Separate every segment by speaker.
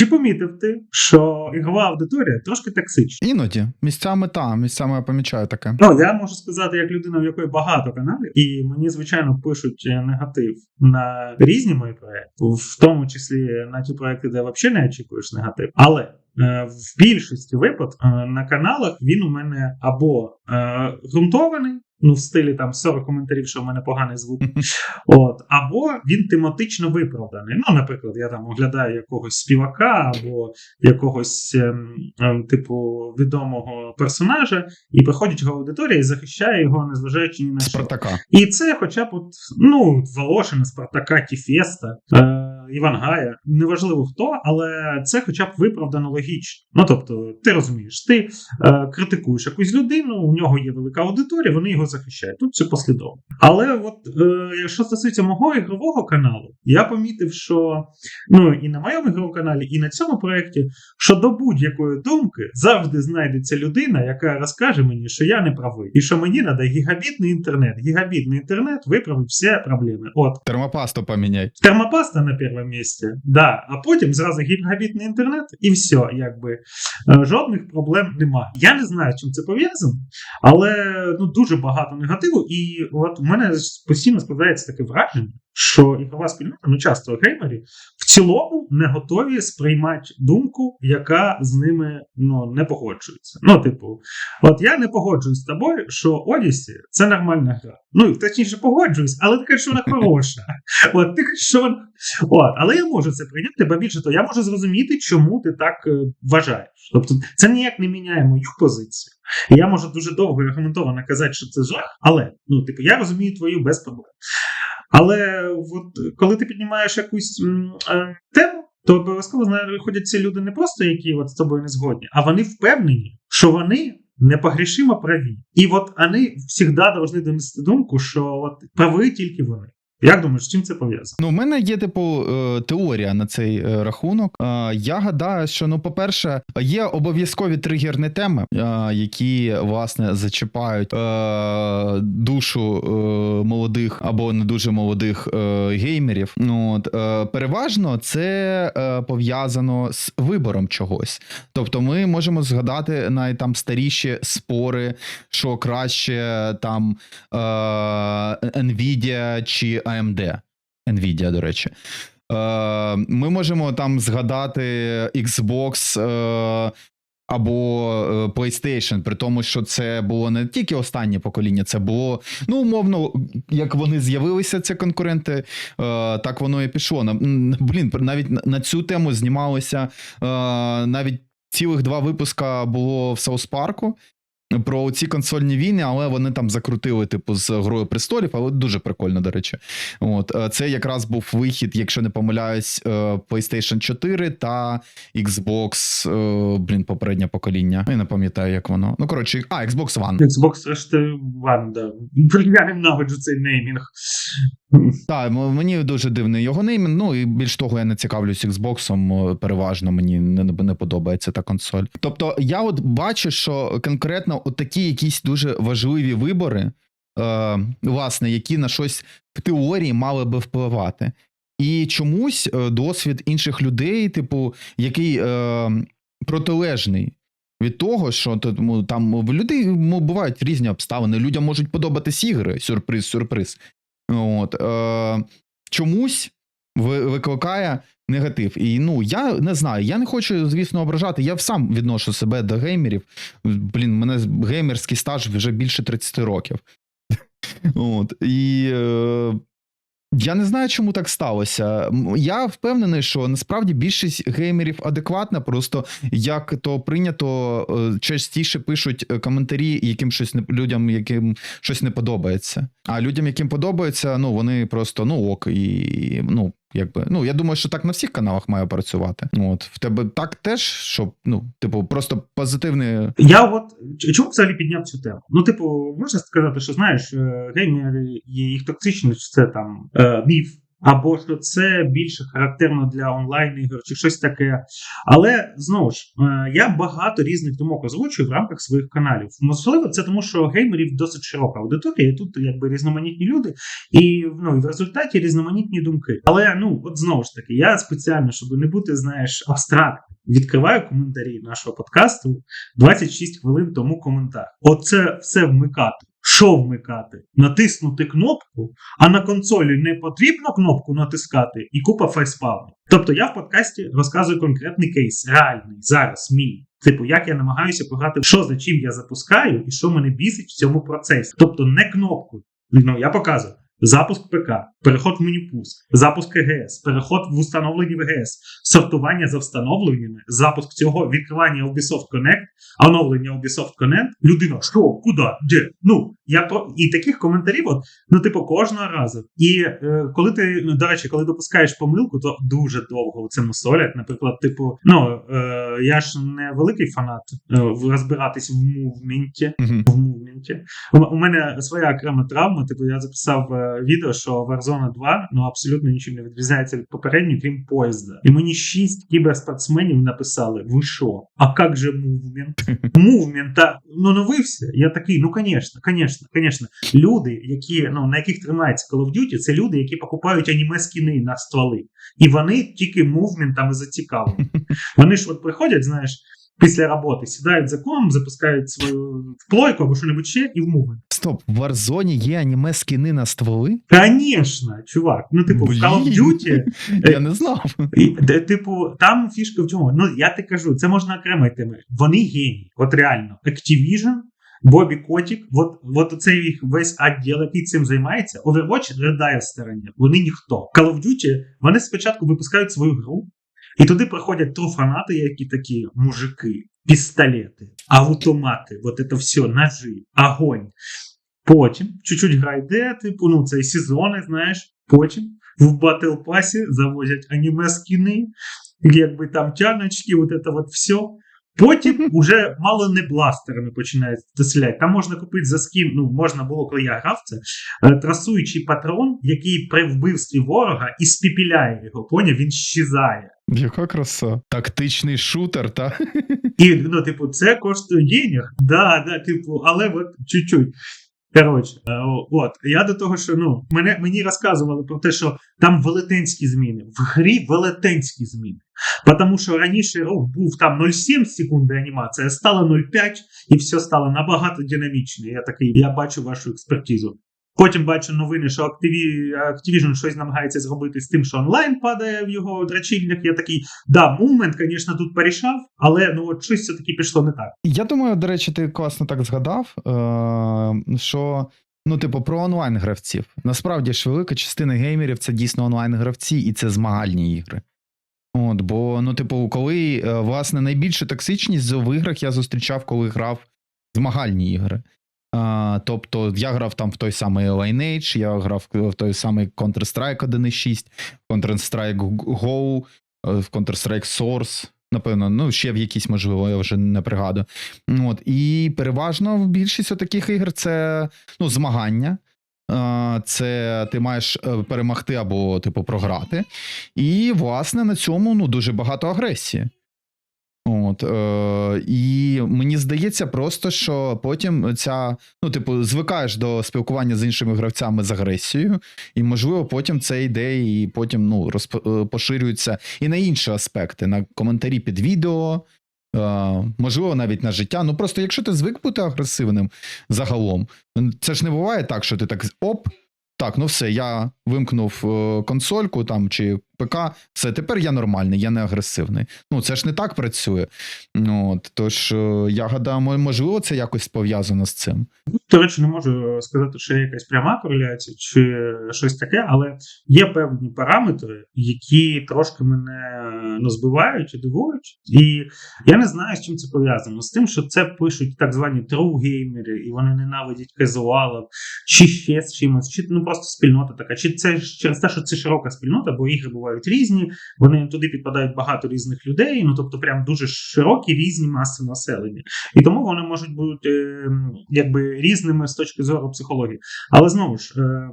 Speaker 1: Чи помітив ти, що ігрова аудиторія трошки токсична?
Speaker 2: Іноді місцями та місцями я помічаю таке.
Speaker 1: Ну, я можу сказати, як людина, в якої багато каналів, і мені, звичайно, пишуть е, негатив на різні мої проекти, в тому числі на ті проекти, де взагалі не очікуєш негатив. Але е, в більшості випадків е, на каналах він у мене або ґрунтований. Ну, в стилі там 40 коментарів, що в мене поганий звук. От, або він тематично виправданий. Ну, наприклад, я там оглядаю якогось співака або якогось ем, ем, типу відомого персонажа, і приходить його аудиторія і захищає його, незважаючи ні на що.
Speaker 2: Спартака.
Speaker 1: І це, хоча б от, ну, Волошина, Спартака, Тіфеста, е, Івангая, неважливо хто, але це хоча б виправдано логічно. Ну тобто, ти розумієш, ти е, критикуєш якусь людину, у нього є велика аудиторія, вони його захищають. Тут це послідовно. Але от е, що стосується мого ігрового каналу, я помітив, що ну і на моєму ігровому каналі, і на цьому проєкті, що до будь-якої думки завжди знайдеться людина, яка розкаже мені, що я не правий, і що мені треба гігабітний інтернет. Гігабітний інтернет виправить всі проблеми. От
Speaker 2: Термопасту поміняй.
Speaker 1: термопаста на першому місці, да, а потім зразу гігабітний інтернет, і все, якби е, жодних проблем немає. Я не знаю, чим це пов'язано, але ну дуже багато негативу. І от у мене постійно складається таке враження, що ігрова спільнота, ну часто геймери, в цілому не готові сприймати думку, яка з ними ну не погоджується. Ну, типу, от я не погоджуюсь з тобою, що Одісі це нормальна гра. Ну точніше погоджуюсь, але ти кажеш, що вона хороша. От ти кажеш, що вона От, але я можу це прийняти, бо більше того, я можу зрозуміти, чому ти так е, вважаєш. Тобто, це ніяк не міняє мою позицію. Я можу дуже довго і аргументовано казати, що це жах, але ну, типу, я розумію твою без проблем. Але от, коли ти піднімаєш якусь е, тему, то обов'язково знаходять ці люди не просто, які от з тобою не згодні, а вони впевнені, що вони. Непогрішимо праві. І от вони завжди повинні донести думку, що от прави тільки вони. Як думаєш, з чим це пов'язано?
Speaker 2: Ну, у мене є типу е, теорія на цей е, рахунок. Е, Я гадаю, що ну, по-перше, є обов'язкові тригерні теми, які власне зачіпають душу молодих або не дуже молодих геймерів. Ну от переважно це пов'язано з вибором чогось. Тобто, ми можемо згадати навіть там старіші спори, що краще там Nvidia чи AMD. Nvidia, до речі. Е, ми можемо там згадати Xbox е, або е, PlayStation, при тому, що це було не тільки останнє покоління, це було, ну, умовно, як вони з'явилися, ці конкуренти, так воно і пішло. Блін, навіть на- цю тему знімалося е, навіть цілих два випуска було в Саус Парку. Про ці консольні війни, але вони там закрутили, типу, з грою престолів, але дуже прикольно, до речі. От е, це якраз був вихід, якщо не помиляюсь, е, PlayStation 4 та Xbox, е, блін, попереднє покоління. Я не пам'ятаю, як воно. Ну, коротше, а, Xbox One.
Speaker 1: Xbox One, да. Я ненавиджу цей неймінг.
Speaker 2: Так, мені дуже дивний його неймінг. Ну і більш того, я не цікавлюсь Xbox, переважно мені не, не подобається та консоль. Тобто, я от бачу, що конкретно от такі якісь дуже важливі вибори, е, власне, які на щось в теорії мали би впливати. І чомусь е, досвід інших людей, типу, який е, протилежний. Від того, що ну, там в людей ну, бувають різні обставини. Людям можуть подобатись ігри, сюрприз, сюрприз. От, е, чомусь викликає негатив. І ну я не знаю, я не хочу, звісно, ображати. Я сам відношу себе до геймерів. Блін, мене геймерський стаж вже більше 30 років. От, і е, я не знаю, чому так сталося. Я впевнений, що насправді більшість геймерів адекватна, просто як то прийнято, е, частіше пишуть е, коментарі яким щось не людям, яким щось не подобається. А людям, яким подобається, ну вони просто ну ок, і ну. Якби ну я думаю, що так на всіх каналах має працювати. От в тебе так теж, щоб ну, типу, просто позитивне.
Speaker 1: Я от чому взагалі підняв цю тему? Ну, типу, можна сказати, що знаєш, е, геймери і їх токсичність це там е, міф. Або що це більше характерно для онлайн ігор, чи щось таке. Але знову ж, е, я багато різних думок озвучую в рамках своїх каналів. Можливо, це тому, що геймерів досить широка аудиторія, і тут якби різноманітні люди, і ну і в результаті різноманітні думки. Але ну от знову ж таки, я спеціально, щоб не бути, знаєш, абстрактним, відкриваю коментарі нашого подкасту 26 хвилин тому коментар. Оце все вмикати. Що вмикати? Натиснути кнопку, а на консолі не потрібно кнопку натискати і купа фейспалмів. Тобто я в подкасті розказую конкретний кейс, реальний, зараз мій. Типу, як я намагаюся пограти, що за чим я запускаю і що мене бісить в цьому процесі. Тобто не кнопку. Ну, я показую. Запуск ПК, переход в меню пуск, запуск ЕГС, переход в установлені ВГС, сортування за встановленнями, запуск цього, відкривання Ubisoft Connect, оновлення Ubisoft Connect. Людина, що, куди, де? Ну, я про і таких коментарів, от, ну, типу, кожного разу. І е, коли ти, ну, до речі, коли допускаєш помилку, то дуже довго цьому солять. Наприклад, типу, ну е, я ж не великий фанат е, в- розбиратись в мувменті.
Speaker 2: Мгм.
Speaker 1: В мувменті. У, у мене своя окрема травма. Типу, я записав е, відео, що Warzone 2 ну абсолютно нічим не відрізняється від попередньої, крім поїзда. І мені шість кіберспортсменів написали: ви що? А як же мувмент? Мувмент, та ну новився. Я такий, ну звісно, звісно, звісно. Люди, які ну на яких тримається Call of Duty, це люди, які покупають аніме скіни на стволи. І вони тільки мувментами зацікавлені. Вони ж от приходять, знаєш. Після роботи сідають за комп, запускають свою плойку або що-небудь ще і в мувмент.
Speaker 2: Стоп, в Warzone є аніме скіни на стволи?
Speaker 1: Конечно, чувак. Ну, типу, в Call of Duty,
Speaker 2: Я не знав.
Speaker 1: де, типу, там фішка в чому? Ну, я ти кажу, це можна окремої теми. Вони генії. От реально. Activision, Бобі Котік, от, от цей їх весь відділ, який цим займається, Overwatch ридає в стороні. Вони ніхто. Call of Duty, вони спочатку випускають свою гру, і туди приходять труфанати, які такі мужики, пістолети, автомати, от це все, ножи, огонь. Потім чуть-чуть гра типу, ну, це сезони, знаєш. Потім в батл пасі завозять аніме скіни, якби там тяночки, от це от все. Потім уже мало не бластерами починають стріляти. Там можна купити за скін, ну можна було, коли я грав це, е, трасуючий патрон, який при вбивстві ворога і спіпіляє його. Поняв, він щезає.
Speaker 2: Яка краса. Тактичний шутер, та?
Speaker 1: І ну, типу, це коштує денег. Да, да, типу, але от чуть-чуть. Коротше, е, от я до того, що ну мене мені розказували про те, що там велетенські зміни. В грі велетенські зміни. Тому що раніше рух був там 0,7 секунди анімація, стало 0,5 і все стало набагато динамічніше. Я такий, я бачу вашу експертизу. Потім бачу новини, що Activi- Activision щось намагається зробити з тим, що онлайн падає в його драчільник. Я такий, да, мувмент, звісно, тут порішав, але ну от щось все-таки пішло не так.
Speaker 2: Я думаю, до речі, ти класно так згадав, е- що. Ну, типу, про онлайн гравців. Насправді ж велика частина геймерів це дійсно онлайн гравці, і це змагальні ігри. От, бо, ну, типу, коли, е, власне, найбільшу токсичність в іграх я зустрічав, коли грав змагальні ігри. А, тобто, я грав там в той самий Lineage, я грав в той самий Counter-Strike 1.6, Counter-Strike Go, е, в Counter-Strike Source. Напевно, ну ще в якісь, можливо, я вже не пригадую. От, і переважно більшість таких ігор це ну, змагання. Це ти маєш е, перемогти або, типу, програти. І, власне, на цьому ну, дуже багато агресії. От, е, і мені здається, просто що потім ця, ну, типу, звикаєш до спілкування з іншими гравцями з агресією, і, можливо, потім це йде і потім ну, розп... е, поширюється і на інші аспекти, на коментарі під відео, е, можливо, навіть на життя. Ну просто якщо ти звик бути агресивним загалом, це ж не буває так, що ти так оп. Так, ну все, я вимкнув е, консольку там чи ПК, все, тепер я нормальний, я не агресивний. Ну, це ж не так працює. Ну, от, тож, е, я гадаю, можливо, це якось пов'язано з цим.
Speaker 1: До речі, не можу сказати, що є якась пряма кореляція чи щось таке, але є певні параметри, які трошки мене ну, збивають і дивують. І я не знаю, з чим це пов'язано. З тим, що це пишуть так звані true і вони ненавидять казуалів, чи ще з чимось, чи ну просто спільнота така. Чи це через те, що це широка спільнота, бо ігри бувають бувають різні. Вони туди підпадають багато різних людей. Ну тобто, прям дуже широкі різні маси населення, і тому вони можуть бути е, якби різними з точки зору психології. Але знову ж, е,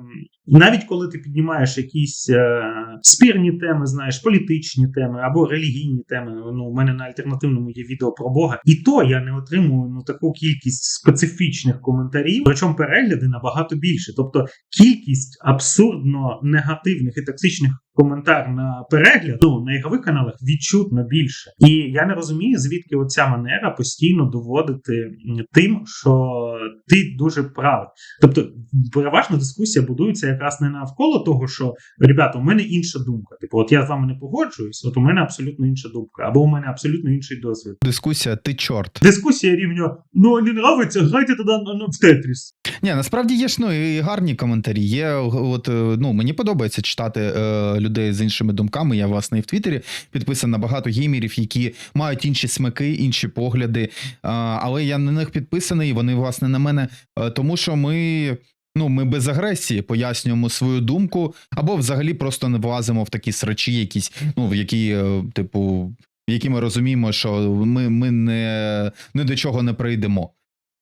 Speaker 1: навіть коли ти піднімаєш якісь е, спірні теми, знаєш, політичні теми або релігійні теми. Ну, у мене на альтернативному є відео про Бога, і то я не отримую ну таку кількість специфічних коментарів, причому перегляди набагато більше. Тобто кількість абсурдно негативних і токсичних коментар на перегляд ну, на ігрових каналах відчутно більше. І я не розумію, звідки оця манера постійно доводити тим, що ти дуже правий. Тобто, переважно дискусія будується якраз не навколо того, що ребята, у мене інша думка. Типу, от я з вами не погоджуюсь, от у мене абсолютно інша думка, або у мене абсолютно інший досвід.
Speaker 2: Дискусія, ти чорт.
Speaker 1: Дискусія рівня ну не нравиться, грайте тоді на, на в Тетріс.
Speaker 2: Ні, насправді є ж ну, і гарні коментарі. Є, от, е, ну, мені подобається читати е, людей з іншими думками. Я, власне, і в Твіттері підписаний на багато геймерів, які мають інші смаки, інші погляди. Але я на них підписаний, і вони, власне, на мене, е, тому що ми. Ну, ми без агресії пояснюємо свою думку, або взагалі просто не влазимо в такі срачі, якісь, ну, в які, е, типу, які ми розуміємо, що ми, ми не, не до чого не прийдемо.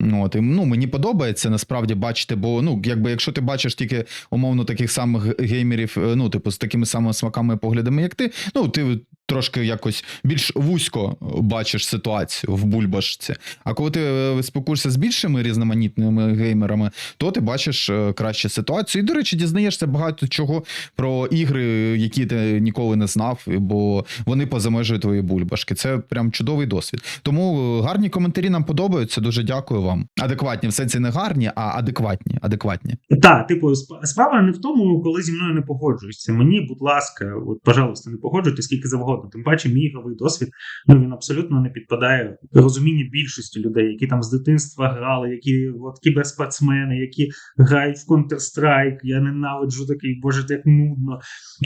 Speaker 2: Ну, От, і, ну, мені подобається насправді бачити, бо ну, якби якщо ти бачиш тільки умовно таких самих геймерів, е, ну, типу, з такими самими смаками і поглядами, як ти, ну, ти трошки якось більш вузько бачиш ситуацію в бульбашці. А коли ти е, спілкуєшся з більшими різноманітними геймерами, то ти бачиш е, краще ситуацію. І, до речі, дізнаєшся багато чого про ігри, які ти ніколи не знав, бо вони поза межею твоєї бульбашки. Це прям чудовий досвід. Тому е, гарні коментарі нам подобаються. Дуже дякую вам. Адекватні, в сенсі не гарні, а адекватні. адекватні.
Speaker 1: Так, типу, сп- справа не в тому, коли зі мною не погоджуються. Мені, будь ласка, от, пожалуйста, не погоджуйтесь скільки завгодно. Тим паче, мій ігровий досвід ну він абсолютно не підпадає розумінню більшості людей, які там з дитинства грали, які от кіберспортсмени, які грають в Counter-Strike. Я ненавиджу такий, боже, як нудно.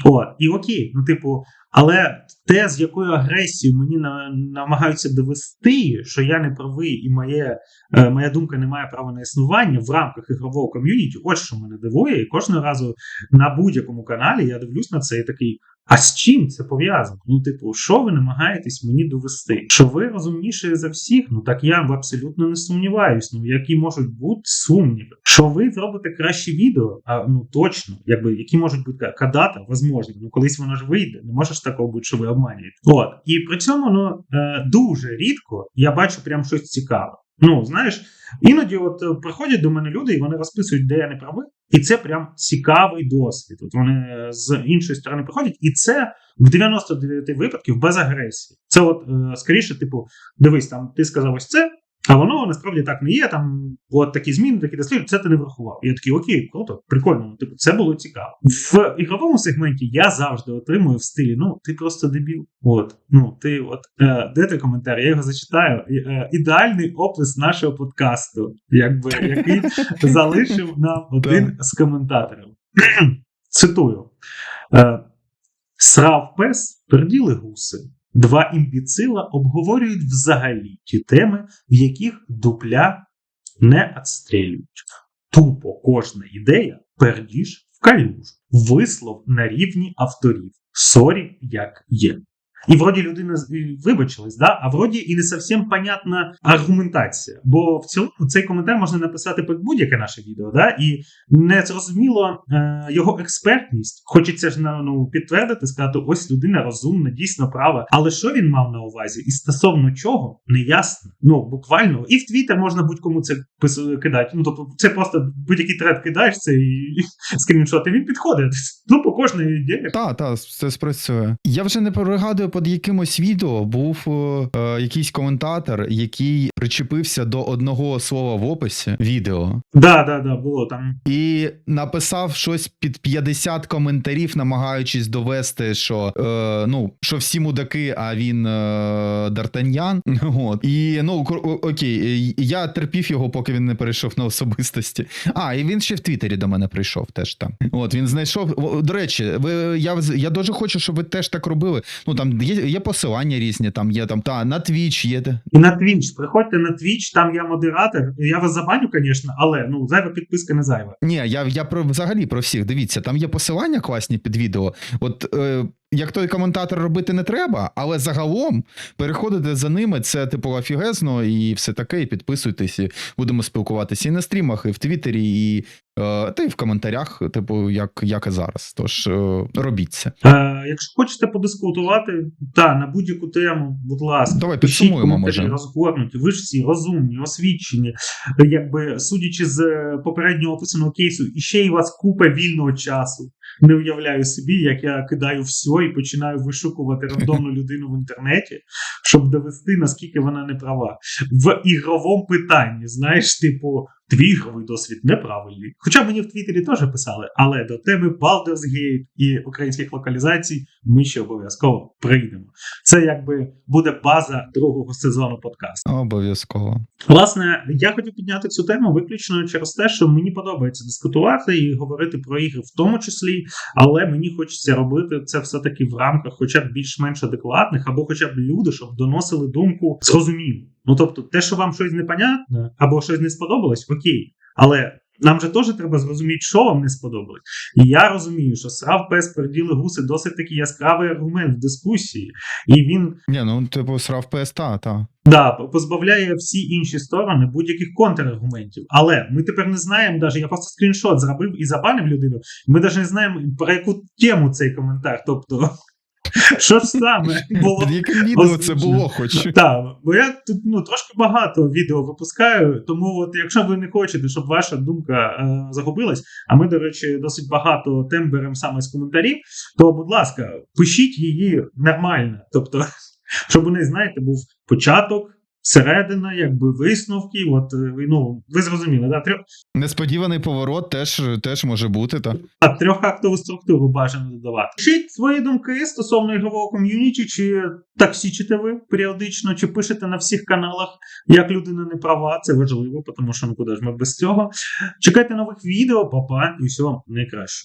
Speaker 1: О, і окей, ну, типу, але те, з якою агресією мені на, намагаються довести, що я не правий і моє, е, моя думка не має права на існування в рамках ігрового ком'юніті, ось що мене дивує. І кожного разу на будь-якому каналі я дивлюсь на це і такий. А з чим це пов'язано? Ну, типу, що ви намагаєтесь мені довести? Що ви розумніші за всіх? Ну так я абсолютно не сумніваюсь. Ну які можуть бути сумніви? Що ви зробите краще відео? А ну точно, якби які можуть бути кадата, возможно, ну колись воно ж вийде. Не може такого бути, що ви обманюєте. От і при цьому ну е, дуже рідко я бачу прям щось цікаве. Ну знаєш, іноді, от е, приходять до мене люди, і вони розписують, де я не правий. І це прям цікавий досвід. От вони з іншої сторони приходять, і це в 99 випадків без агресії. Це, от е, скоріше, типу, дивись, там ти сказав ось це, а воно насправді так не є. Там от такі зміни, такі дослідження, це ти не врахував. Я такий, окей, круто, прикольно. ну, Типу, це було цікаво. В ігровому сегменті я завжди отримую в стилі: ну, ти просто дебіл. От, ну ти, от е, де той коментар? Я його зачитаю. Е, ідеальний опис нашого подкасту, якби який залишив нам один з коментаторів. Цитую: е, Срав пес, перділи гуси. Два імбіцила обговорюють взагалі ті теми, в яких дупля не отстрілюють. Тупо кожна ідея пердіж в калюжу. Вислов на рівні авторів. Сорі, як є. І вроді людина вибачилась, да? а вроді і не зовсім понятна аргументація. Бо в цілому цей коментар можна написати під будь-яке наше відео, да? і не зрозуміло е, його експертність. Хочеться ж на- ну, підтвердити, сказати, ось людина розумна, дійсно права. Але що він мав на увазі, і стосовно чого, не ясно. Ну, буквально. І в Твіттер можна будь-кому це кидати. Ну, тобто, це просто будь-який тред кидаєш це і, і скріншот, і він підходить. Ну, по кожної ідеї.
Speaker 2: Так, так, це спрацює. Я вже не пригадую, під якимось відео був е, е, якийсь коментатор, який причепився до одного слова в описі відео.
Speaker 1: Да, да, да, було там.
Speaker 2: І написав щось під 50 коментарів, намагаючись довести, що е, ну що всі мудаки, а він е, Д'Артаньян. От і ну окей, е, я терпів його, поки він не перейшов на особистості. А, і він ще в Твіттері до мене прийшов теж там. От він знайшов. До речі, ви я я дуже хочу, щоб ви теж так робили. Ну там є, є посилання різні, там є там та на Twitch є.
Speaker 1: І на Twitch. Приходьте на Twitch, там я модератор. Я вас забаню, звісно, але ну зайва підписка не зайва.
Speaker 2: Ні, я, я про взагалі про всіх. Дивіться, там є посилання класні під відео. От е, як той коментатор робити не треба, але загалом переходити за ними це типу офігезно і все таке. І підписуйтесь. І будемо спілкуватися і на стрімах, і в Твіттері, і та й в коментарях, типу, як, як і зараз. Тож е, робіть це.
Speaker 1: Е, якщо хочете подискутувати, та на будь-яку тему, будь ласка,
Speaker 2: Давай підсумуємо, може.
Speaker 1: розгорнуті. Ви ж всі розумні, освічені. Е, Якби судячи з е, попереднього описаного кейсу, і ще й у вас купа вільного часу. Не уявляю собі, як я кидаю все і починаю вишукувати рандомну людину в інтернеті, щоб довести, наскільки вона не права. В ігровому питанні, знаєш, типу, твій ігровий досвід неправильний. Хоча мені в Твіттері теж писали, але до теми Baldur's Gate і українських локалізацій ми ще обов'язково прийдемо. Це якби буде база другого сезону подкасту.
Speaker 2: Обов'язково.
Speaker 1: Власне, я хотів підняти цю тему виключно через те, що мені подобається дискутувати і говорити про ігри в тому числі, але мені хочеться робити це все-таки в рамках, хоча б більш-менш адекватних, або хоча б люди, щоб доносили думку зрозуміло. Ну тобто, те, що вам щось непонятне, або щось не сподобалось, окей. Але нам же теж треба зрозуміти, що вам не сподобалось. І я розумію, що срав пес переділи гуси досить таки яскравий аргумент в дискусії, і він
Speaker 2: Ні, ну типу срав ПС, та, та.
Speaker 1: Да, позбавляє всі інші сторони будь-яких контраргументів. Але ми тепер не знаємо, навіть я просто скріншот зробив і забанив людину. Ми навіть не знаємо, про яку тему цей коментар. Тобто, що ж саме було.
Speaker 2: Яке відео це було хоч?
Speaker 1: Так, бо я тут ну, трошки багато відео випускаю, тому от якщо ви не хочете, щоб ваша думка е, загубилась, а ми, до речі, досить багато тем беремо саме з коментарів, то, будь ласка, пишіть її нормально. Тобто, щоб у неї, знаєте, був початок, середина, якби висновки. От, е, ну, ви зрозуміли, да? Трьох,
Speaker 2: Несподіваний поворот теж, теж може бути, та.
Speaker 1: а трьохактову структуру бажано додавати. Пишіть свої думки стосовно ігрового ком'юніті, чи таксічите ви періодично, чи пишете на всіх каналах, як людина не права. Це важливо, тому що ну куди ж ми без цього. Чекайте нових відео, папа, і всього найкращого.